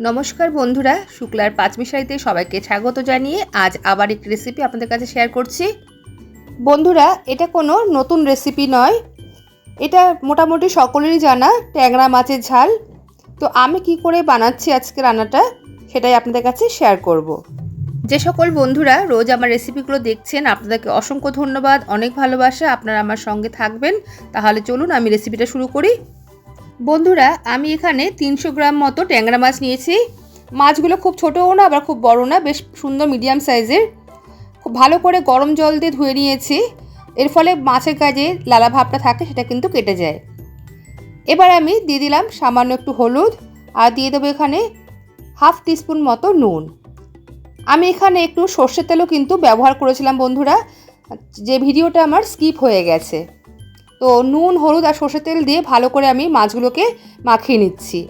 নমস্কার বন্ধুরা, শুক্লার পাঁচমিশাইতে সবাইকে স্বাগত জানিয়ে আজ আবার একটি রেসিপি আপনাদের কাছে শেয়ার করছি। বন্ধুরা, এটা কোনো নতুন রেসিপি নয়। এটা মোটামুটি সকলেরই জানা, ট্যাংরা মাছের ঝাল। তো আমি কি করে বানাচ্ছি আজকে রান্নাটা, সেটাই আপনাদের কাছে শেয়ার করব। যে সকল বন্ধুরা রোজ আমার রেসিপিগুলো দেখছেন, আপনাদেরকে অসংখ্য ধন্যবাদ, অনেক ভালোবাসা, আপনারা আমার সঙ্গে থাকবেন। তাহলে চলুন আমি রেসিপিটা শুরু করি। বন্ধুরা, আমি এখানে তিনশো গ্রাম মতো ট্যাংরা মাছ নিয়েছি। মাছগুলো খুব ছোটোও না, আবার খুব বড় না, বেশ সুন্দর মিডিয়াম সাইজের। খুব ভালো করে গরম জল দিয়ে ধুয়ে নিয়েছি। এর ফলে মাছের কাজে লালা ভাবটা থাকে, সেটা কিন্তু কেটে যায়। এবার আমি দিয়ে দিলাম সামান্য একটু হলুদ, আর দিয়ে দেবো এখানে হাফ টিস্পুন মতো নুন। আমি এখানে একটু সর্ষের তেলও কিন্তু ব্যবহার করেছিলাম বন্ধুরা, যে ভিডিওটা আমার স্কিপ হয়ে গেছে। তো নুন, হলুদ আর সর্ষের তেল দিয়ে ভালো করে আমি মাছগুলোকে মাখিয়ে নিচ্ছি।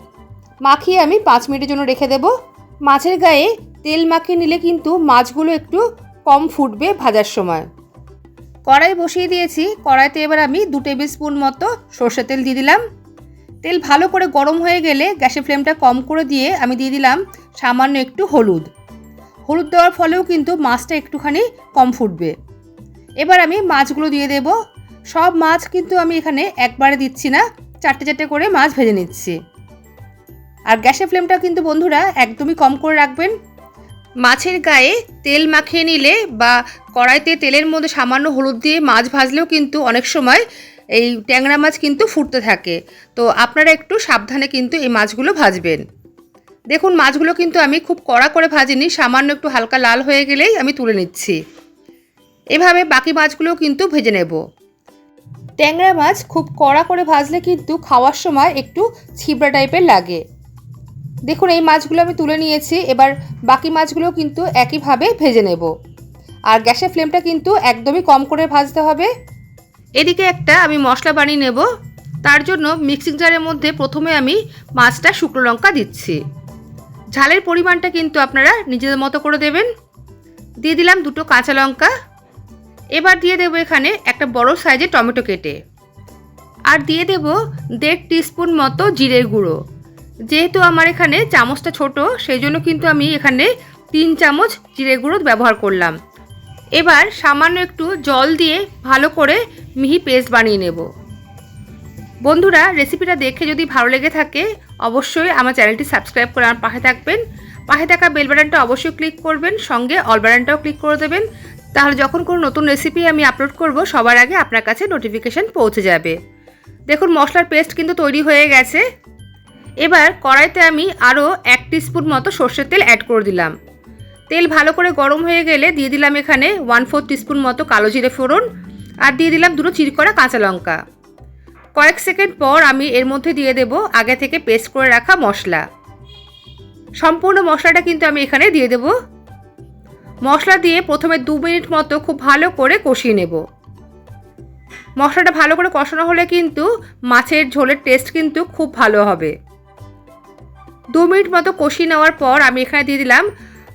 মাখিয়ে আমি পাঁচ মিনিটের জন্য রেখে দেব। মাছের গায়ে তেল মাখিয়ে নিলে কিন্তু মাছগুলো একটু কম ফুটবে ভাজার সময়। কড়াই বসিয়ে দিয়েছি। কড়াইতে এবার আমি দু টেবিল স্পুন মতো সর্ষের তেল দিয়ে দিলাম। তেল ভালো করে গরম হয়ে গেলে গ্যাসের ফ্লেমটা কম করে দিয়ে আমি দিয়ে দিলাম সামান্য একটু হলুদ। হলুদ দেওয়ার ফলেও কিন্তু মাছটা একটুখানি কম ফুটবে। এবার আমি মাছগুলো দিয়ে দেব। সব মাছ কিন্তু আমি এখানে একবারে দিচ্ছি না, চারটে চারটে করে মাছ ভেজে নিচ্ছি। আর গ্যাসের ফ্লেমটা কিন্তু বন্ধুরা একদমই কম করে রাখবেন। মাছের গায়ে তেল মাখিয়ে নিলে বা কড়াইতে তেলের মধ্যে সামান্য হলুদ দিয়ে মাছ ভাজলেও কিন্তু অনেক সময় এই ট্যাংরা মাছ কিন্তু ফুটতে থাকে। তো আপনারা একটু সাবধানে কিন্তু এই মাছগুলো ভাজবেন। দেখুন, মাছগুলো কিন্তু আমি খুব কড়া করে ভাজিনি, সামান্য একটু হালকা লাল হয়ে গেলেই আমি তুলে নিচ্ছি। এভাবে বাকি মাছগুলোও কিন্তু ভেজে নেব। ট্যাংরা মাছ খুব কড়া করে ভাজলে কিন্তু খাওয়ার সময় একটু ছিবড়া টাইপের লাগে। দেখুন, এই মাছগুলো আমি তুলে নিয়েছি, এবার বাকি মাছগুলো কিন্তু একইভাবে ভেজে নেব। আর গ্যাসের ফ্লেমটা কিন্তু একদমই কম করে ভাজতে হবে। এদিকে একটা আমি মশলা বানিয়ে নেব। তার জন্য মিক্সিং জারের মধ্যে প্রথমে আমি মাছটা শুকনো লঙ্কা দিচ্ছি। ঝালের পরিমাণটা কিন্তু আপনারা নিজেদের মতো করে দেবেন। দিয়ে দিলাম দুটো কাঁচা লঙ্কা। এবার দিয়ে দেবো এখানে একটা বড় সাইজের টমেটো কেটে। আর দিয়ে দেব দেড় টিস্পুন মতো জিরের গুঁড়ো। যেহেতু আমার এখানে চামচটা ছোট, সেই জন্য কিন্তু আমি এখানে তিন চামচ জিরে গুঁড়ো ব্যবহার করলাম। এবার সামান্য একটু জল দিয়ে ভালো করে মিহি পেস্ট বানিয়ে নেব। বন্ধুরা, রেসিপিটা দেখে যদি ভালো লেগে থাকে, অবশ্যই আমার চ্যানেলটি সাবস্ক্রাইব করে আমার পাশে থাকবেন। পাশে থাকা বেল বাটনটা অবশ্যই ক্লিক করবেন, সঙ্গে অল বাটনটাও ক্লিক করে দেবেন তাহলে যখন কোনো নতুন রেসিপি আমি আপলোড করব, সবার আগে আপনার কাছে নোটিফিকেশান পৌঁছে যাবে। দেখুন, মশলার পেস্ট কিন্তু তৈরি হয়ে গেছে। এবার কড়াইতে আমি আরও এক স্পুন মতো সর্ষের তেল অ্যাড করে দিলাম। তেল ভালো করে গরম হয়ে গেলে দিয়ে দিলাম এখানে ওয়ান ফোর স্পুন মতো কালো জিরে ফোড়ন আর দিয়ে দিলাম দুটো চিরকড়া কাঁচা লঙ্কা। কয়েক সেকেন্ড পর আমি এর মধ্যে দিয়ে দেব আগে থেকে পেস্ট করে রাখা মশলা। সম্পূর্ণ মশলাটা কিন্তু আমি এখানে দিয়ে দেব। মশলা দিয়ে প্রথমে দু মিনিট মতো খুব ভালো করে কষিয়ে নেব। মশলাটা ভালো করে কষানো হলে কিন্তু মাছের ঝোলের টেস্ট কিন্তু খুব ভালো হবে। দু মিনিট মতো কষিয়ে নেওয়ার পর আমি এখানে দিয়ে দিলাম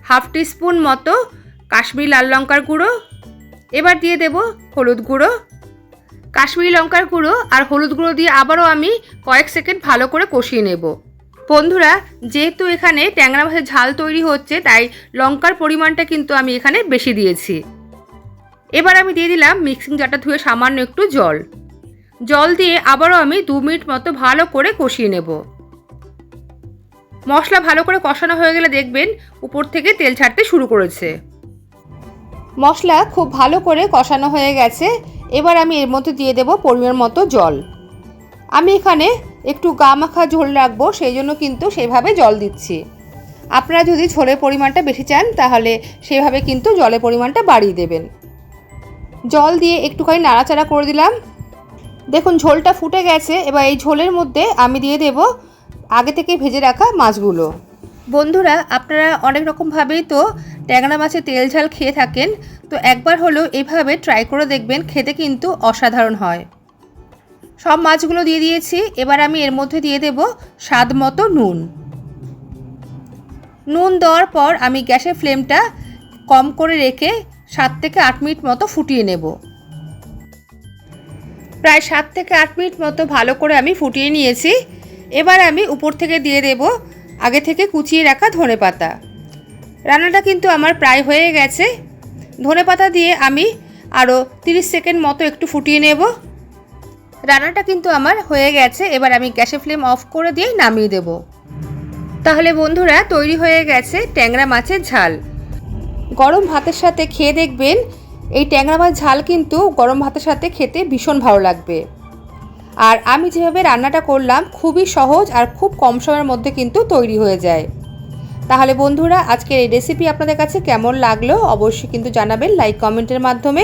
হাফ টিস্পুন মতো কাশ্মীরি লাল লঙ্কার গুঁড়ো। এবার দিয়ে দেব হলুদ গুঁড়ো। কাশ্মীরি লঙ্কার গুঁড়ো আর হলুদ গুঁড়ো দিয়ে আবারও আমি কয়েক সেকেন্ড ভালো করে কষিয়ে নেব। বন্ধুরা, যেহেতু এখানে ট্যাংরা মাছের ঝাল তৈরি হচ্ছে, তাই লঙ্কার পরিমাণটা কিন্তু আমি এখানে বেশি দিয়েছি। এবার আমি দিয়ে দিলাম মিক্সিং জারটা ধুয়ে সামান্য একটু জল। জল দিয়ে আবারও আমি দু মিনিট মতো ভালো করে কষিয়ে নেব। মশলা ভালো করে কষানো হয়ে গেলে দেখবেন উপর থেকে তেল ছাড়তে শুরু করেছে। মশলা খুব ভালো করে কষানো হয়ে গেছে। এবার আমি এর মধ্যে দিয়ে দেব পরিমাণ মতো জল। আমি এখানে একটু গা মাখা ঝোল রাখব, সেই জন্য কিন্তু সেভাবে জল দিচ্ছি। আপনারা যদি ঝোলের পরিমাণটা বেশি চান, তাহলে সেভাবে কিন্তু জলের পরিমাণটা বাড়িয়ে দেবেন। জল দিয়ে একটুখানি নাড়াচাড়া করে দিলাম। দেখুন, ঝোলটা ফুটে গেছে। এবার এই ঝোলের মধ্যে আমি দিয়ে দেব আগে থেকে ভেজে রাখা মাছগুলো। বন্ধুরা, আপনারা অনেক রকমভাবেই তো ট্যাংরা মাছের তেল ঝাল খেয়ে থাকেন। তো একবার হলেও এভাবে ট্রাই করে দেখবেন, খেতে কিন্তু অসাধারণ হয়। সব মাছগুলো দিয়ে দিয়েছি। এবার আমি এর মধ্যে দিয়ে দেব স্বাদ মতো নুন। নুন দেওয়ার পর আমি গ্যাসের ফ্লেমটা কম করে রেখে সাত থেকে আট মিনিট মতো ফুটিয়ে নেব। প্রায় সাত থেকে আট মিনিট মতো ভালো করে আমি ফুটিয়ে নিয়েছি। এবার আমি উপর থেকে দিয়ে দেব আগে থেকে কুচিয়ে রাখা ধনে পাতা। রান্নাটা কিন্তু আমার প্রায় হয়ে গেছে। ধনে পাতা দিয়ে আমি আরও তিরিশ সেকেন্ড মতো একটু ফুটিয়ে নেব। রান্নাটা কিন্তু আমার হয়ে গেছে, এবার আমি গ্যাসের ফ্লেম অফ করে দিয়ে নামিয়ে দেব। তাহলে বন্ধুরা, তৈরি হয়ে গেছে ট্যাংরা মাছের ঝাল। গরম ভাতের সাথে খেয়ে দেখবেন, এই ট্যাংরা মাছ ঝাল কিন্তু গরম ভাতের সাথে খেতে ভীষণ ভালো লাগবে। আর আমি যেভাবে রান্নাটা করলাম, খুবই সহজ আর খুব কম সময়ের মধ্যে কিন্তু তৈরি হয়ে যায়। তাহলে বন্ধুরা, আজকের এই রেসিপি আপনাদের কাছে কেমন লাগল? অবশ্যই কিন্তু জানাবেন লাইক কমেন্টের মাধ্যমে।